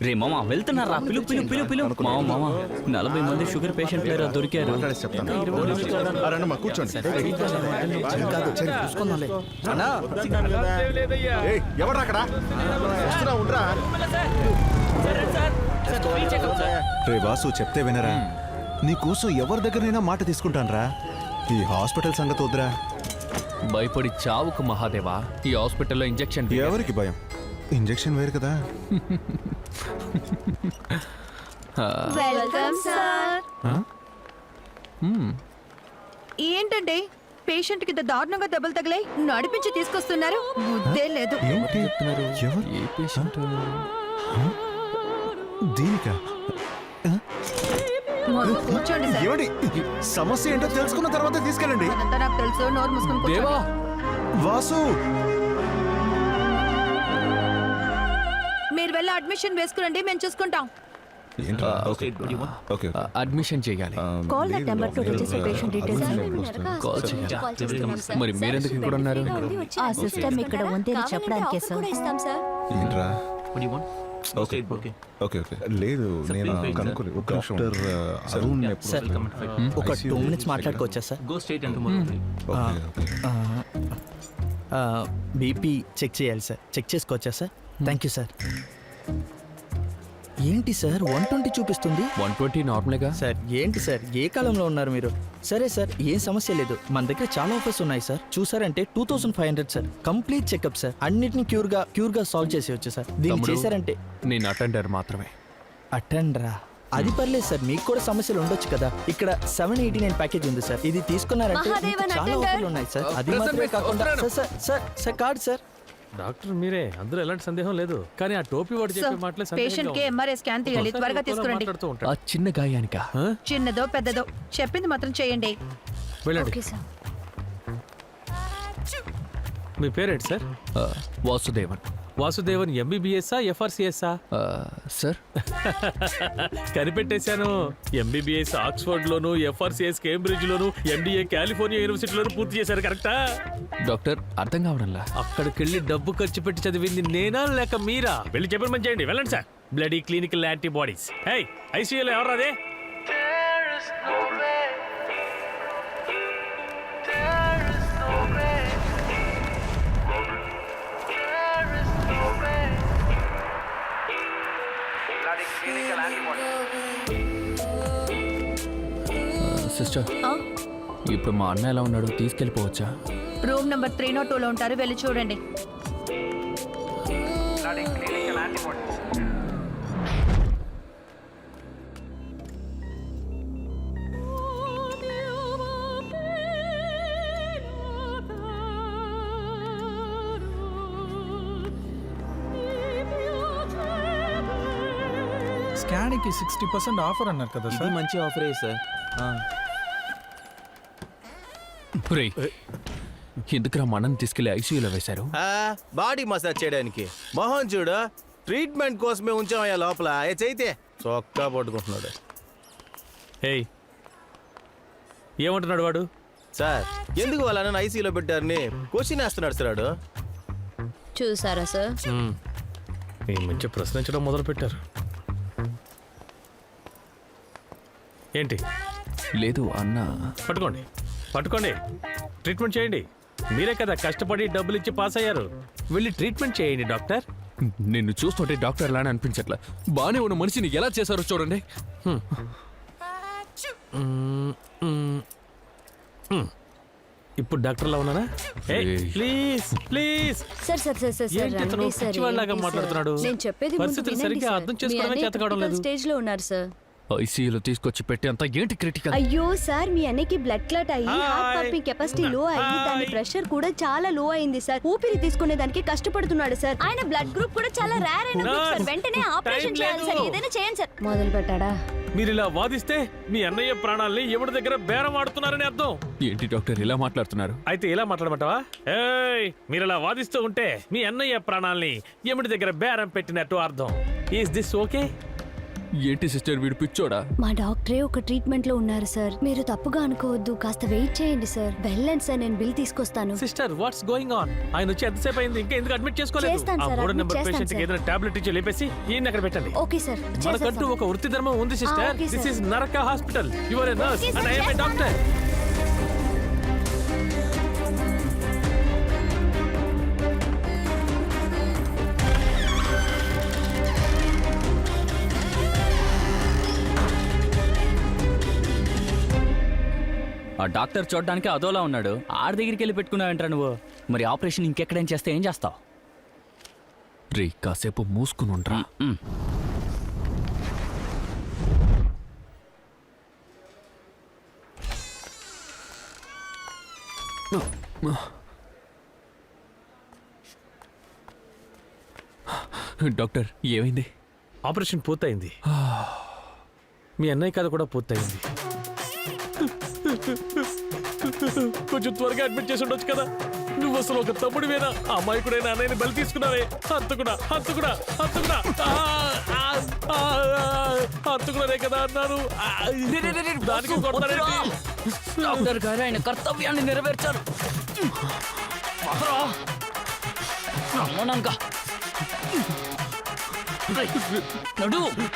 రే మామ వెళ్తున్నారా? పిలు పిలు పిలు పిలు. మామ మామ నలభై మంది షుగర్ పేషెంట్ లేరా? దొరికారు. మాట్లాడేసి చెప్తాను. ఆ, రండి మా కూర్చోండి. ఏయ్, ఎవడ్రా అక్కడ? వస్తున్నా ఉండరా. రే వాసు చెప్తే వినరా? నీ కోసం ఎవరి దగ్గరైనా మాట తీసుకుంటానరా? ఈ హాస్పిటల్ సంగతి వద్దురా. భయపడి చావుకు మహాదేవా ఈ హాస్పిటల్లో ఇంజెక్షన్ ఎవరికి భయం? ఇంజెక్షన్ వేరు కదా. Welcome sir. ఏంటండి? పేషెంట్కి ఇంత దారుణంగా దెబ్బలు తగిలాయి? నడిపించి తీసుకొస్తున్నారు? ముద్దే లేదు. ఏంటి ఎవరు? ఏ పేషెంట్? దీనికా? మొదలు కూర్చోండి సార్. ఏమండి సమస్య ఏంటో తెలుసుకున్న తర్వాత తీసుకెళ్ళండి. అదంతా నాకు తెలుసు. నోరు మూసుకుని కూర్చోండి. దేవా! వాసు! అడ్మిషన్ వేసుకురండి మేము చూసుకుంటాం. ఏంట్రా? ఓకే ఓకే అడ్మిషన్ చేయాలి. Call that number to register patient details call చేయాలి. మరి మీరెందుకు ఇక్కడ ఉన్నారు? ఆ సిస్టమ్ ఇక్కడ ఉంది అని చెప్పడానికే సార్ ఏంట్రా? ఓకే ఓకే ఓకే లేదు నేను కనుక్కోలేదు. ఒక డాక్టర్ అరుణ్ సార్ ఒక టూ మినిట్స్ మాట్లాడుకోవచ్చా సార్ బీపీ చెక్ చేయాలి సార్ చెక్ చేసుకోవచ్చా సార్ థ్యాంక్ యూ సార్ ఏంటి సార్ వన్ ట్వంటీ చూపిస్తుంది? వన్ ట్వంటీ నార్మల్గా? సార్ ఏంటి సార్? ఏ కాలంలో ఉన్నారు మీరు? సరే సార్ ఏం సమస్య లేదు. మన దగ్గర చాలా ఆఫర్స్ ఉన్నాయి సార్. చూసారంటే two thousand five hundred sir. Complete checkup sir. అన్నిటిని క్యూర్గా క్యూర్గా సాల్వ్ చేసేయచ్చు సార్. దీన్ని తమ్ముడు. చేశారంటే నేను అటెండర్ మాత్రమే. అటెండరా? అది పర్లేదు సార్. మీకు కూడా సమస్యలు ఉండొచ్చు కదా. ఇక్కడ సెవెన్ ఎయిటీ నైన్ ప్యాకేజ్ ఉంది సార్. ఇది తీసుకున్నారంటే మీకు చాలా attender. ఆఫర్లు ఉన్నాయి సార్. అది మాత్రమే కాకుండా. Sir sir sir sir card sir. Doctor మీరే అందులో ఎలాంటి సందేహం లేదు. కానీ ఆ టోపీ వాడు చెప్పే మాటలే పేషెంట్కి ఎంఆర్ఐ స్కాన్ తీయాలి త్వరగా తీసుకురండి ఆ చిన్న గాయానికా? చిన్నదో పెద్దదో చెప్పింది మాత్రం చేయండి. వెళ్ళండి. మీ పేరేంటి సార్ వాసుదేవన్. వాసుదేవన్ ఎంబీబీఎస్ఆ ఎఫ్ఆర్సిఎస్ఆ ఆ, సార్. కనిపెట్టేశాను. ఎంబీబీఎస్ ఆక్స్ఫర్డ్ లోను ఎఫ్ఆర్సిఎస్ కేంబ్రిడ్జ్ లోను ఎండిఏ కాలిఫోర్నియా యూనివర్సిటీలోను పూర్తి చేశారు కరెక్టా? డాక్టర్ అర్థం కావడంలా? అక్కడికి వెళ్ళి డబ్బు ఖర్చు పెట్టి చదివింది నేనా లేక మీరా? వెళ్ళి చెప్పిన మంచి చేయండి. వెళ్ళండి sir. Bloody clinical antibodies hey ఐసీయూలో ఎవరు అదే సిస్టర్. ఆ? ఇప్పుడు మా అన్న ఎలా ఉన్నాడు తీసుకెళ్ళిపోవచ్చా? రూమ్ నెంబర్ త్రీ నాట్ టూలో ఉంటారు వెళ్ళి చూడండి. స్కాన్కి సిక్స్టీ పర్సెంట్ ఆఫర్ అన్నారు కదా సార్. మంచి ఆఫరే సార్. ఎందుకురా మా అన్నని తీసుకెళ్ళి ఐసీయూలో వేశారు? బాడీ మసాజ్ చేయడానికి. మోహన్ చూడు ట్రీట్మెంట్ కోసమే ఉంచామయ్యా లోపల. ఏ చైతే. చొక్కా పట్టుకుంటున్నాడు. ఏయ్ ఏమంటున్నాడు వాడు? సార్ ఎందుకు వాళ్ళని ఐసీలో పెట్టారని క్వశ్చన్ వేస్తున్నాడు సార్ వాడు. చూసారా సార్? ఈ మంచి ప్రశ్నించడం మొదలు పెట్టారు ఏంటి? లేదు అన్న. పట్టుకోండి. పట్టుకోండి. ట్రీట్మెంట్ చేయండి. మీరే కదా కష్టపడి డబ్బులు ఇచ్చి పాస్ అయ్యారు. వెళ్ళి ట్రీట్మెంట్ చేయండి డాక్టర్. నిన్ను చూస్తుంటే డాక్టర్ లానే అనిపించట్లా. బానే ఉన్న మనిషిని ఎలా చేశారో చూడండి. ఇప్పుడు డాక్టర్లా ఉన్నారా ఏయ్. Please please. Sir sir sir sir sir రండి సార్? మాట్లాడుతున్నాడు? నేను చెప్పేది ముందు పరిస్థితులు సరిగ్గా సార్. అర్థం చేసుకోవడమే అన్నయ్య చేత కావడం లేదు. స్టేజ్లో ఉన్నారు సార్. ఐసీయూలో తీసుకొచ్చి పెట్టి అంత ఏంటి క్రిటికల్ అయ్యో సార్ మీ అన్నయ్యకి బ్లడ్ క్లాట్ అయ్యి హార్ట్. పంపింగ్ కెపాసిటీ లో అయ్యి దాని. ప్రెషర్ కూడా చాలా లో అయింది సార్. ఊపిరి తీసుకునే దానికి కష్టపడుతున్నాడు సార్. ఆయన బ్లడ్ గ్రూప్ కూడా చాలా రేర్ అయిన గ్రూప్ సార్. వెంటనే ఆపరేషన్ చేయాలి సార్. ఏదైనా చేయండి సార్. మొదలు పెట్టాడా? మీరు ఇలా వాదిస్తే మీ అన్నయ్య ప్రాణాల్ని ఎవరి దగ్గర బేరం ఆడుతున్నారని అర్థం. ఏంటి డాక్టర్ ఇలా మాట్లాడుతున్నారు? అయితే ఇలా మాట్లాడమంటావా? ఏయ్ మీరు ఇలా వాదిస్తూ ఉంటే మీ అన్నయ్య ప్రాణాల్ని ఎముడి దగ్గర బేరం పెట్టినట్టు అర్థం. ఈస్ దిస్ ఓకే ఏంటి సిస్టర్ వీడు పిచ్చోడా? మా డాక్టరే ఒక ట్రీట్మెంట్లో ఉన్నారు సార్. మీరు తప్పుగా అనుకోవద్దు. కాస్త వెయిట్ చేయండి సార్. వెళ్ళండి సార్. నేను బిల్ తీసుకొస్తాను. Sister what's going on? ఆయన వచ్చి ఎంతసేపు అయింది? ఇంకా ఎందుకు అడ్మిట్ చేసుకోలేదు? చేస్తాను ఆ సార్, మూడో admit నెంబర్ చేస్తాను పేషెంట్కి సార్. ఏదైనా టాబ్లెట్ ఇచ్చి లేపేసి ఈయన అక్కడ పెట్టండి. Okay sir. మనకంటూ. ఒక వృత్తి ధర్మం ఉంది సిస్టర్. దిస్. ఇస్ నరక hospital your a nurse and sir, I am a చేస్తాను. డాక్టర్ డాక్టర్ చూడడానికి అదోలా ఉన్నాడు. ఆడి దగ్గరికి వెళ్ళి పెట్టుకున్నావంటరా నువ్వు? మరి ఆపరేషన్ ఇంకెక్కడేం చేస్తే ఏం చేస్తావు? రే కాసేపు మూసుకుని ఉండరా డాక్టర్ ఏమైంది? ఆపరేషన్ పూర్తయింది. మీ అన్నయ్య కథ కూడా పూర్తయింది. కొంచెం త్వరగా అడ్మిట్ చేసి ఉండొచ్చు కదా. నువ్వు అసలు ఒక తమ్ముడివేనా? అమాయకుడైన అన్నయ్యని బలి తీసుకున్నావే. ఆ, ఆ, ఆ, హత్తుకున్నానే కదా అన్నాను. ఆ, దానికి డాక్టర్ గారు ఆయన కర్తవ్యాన్ని నెరవేర్చారు.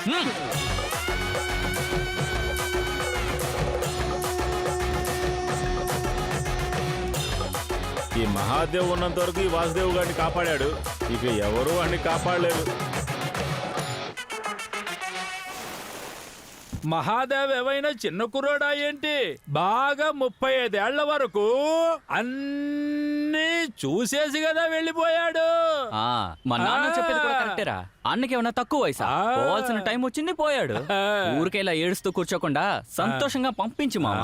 నడు. ఈ మహాదేవ్ ఉన్నంత వరకు ఈ వాసుదేవ్ గారిని కాపాడాడు. ఇక ఎవరు వాడిని కాపాడలేరు మహాదేవ్ ఏవైనా చిన్న కుర్రోడా ఏంటి? బాగా ముప్పై ఐదేళ్ళ వరకు అన్ని చూసేసి కదా వెళ్ళిపోయాడు. ఆ, మా నాన్న చెప్పేది కూడా కరెక్టేరా. అన్నకి ఏమన్నా తక్కువ వయసా. పోవాల్సిన టైం వచ్చింది పోయాడు. ఊరికే ఇలా ఏడుస్తూ కూర్చోకుండా సంతోషంగా పంపించు మామ.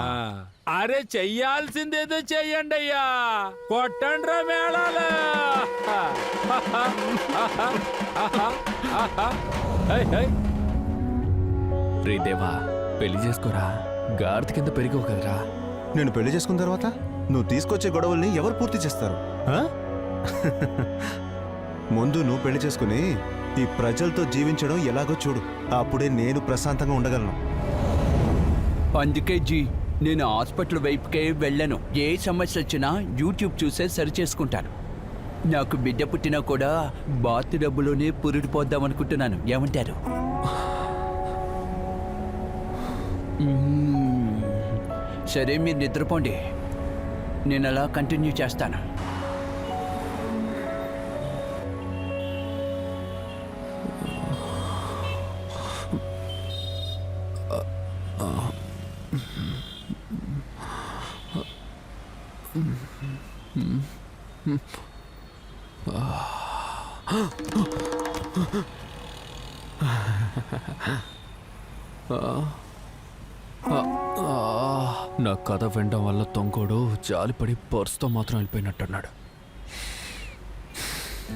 అరే చెయ్యాల్సిందేదో చెయ్యండి అయ్యా. కొట్టండ్రా మేళాలు. High, high. రే దేవా పెళ్ళి చేసుకోరా? గార్త్ కింద పెరిగావు కదరా. నేను పెళ్ళి చేసుకున్న తర్వాత? నువ్వు తీసుకొచ్చే గొడవల్ని ఎవరు పూర్తి చేస్తారు? ముందు నువ్వు పెళ్ళి చేసుకుని ఈ ప్రజలతో జీవించడం ఎలాగో చూడు. అప్పుడే నేను ప్రశాంతంగా ఉండగలను. అందుకే జీ నేను హాస్పిటల్ వైపుకే వెళ్ళను. ఏ సమస్య వచ్చినా యూట్యూబ్ చూసే సరి చేసుకుంటాను. నాకు బిడ్డ పుట్టినా కూడా బాత్ డబ్బులోనే పురుడు పోద్దాం అనుకుంటున్నాను. ఏమంటారు. సరే మీరు నిద్రపోండి. నేను అలా కంటిన్యూ చేస్తాను. నా కథ వినడం వల్ల తొంగోడు జాలిపడి పర్సుతో మాత్రం వెళ్ళిపోయినట్టున్నాడు.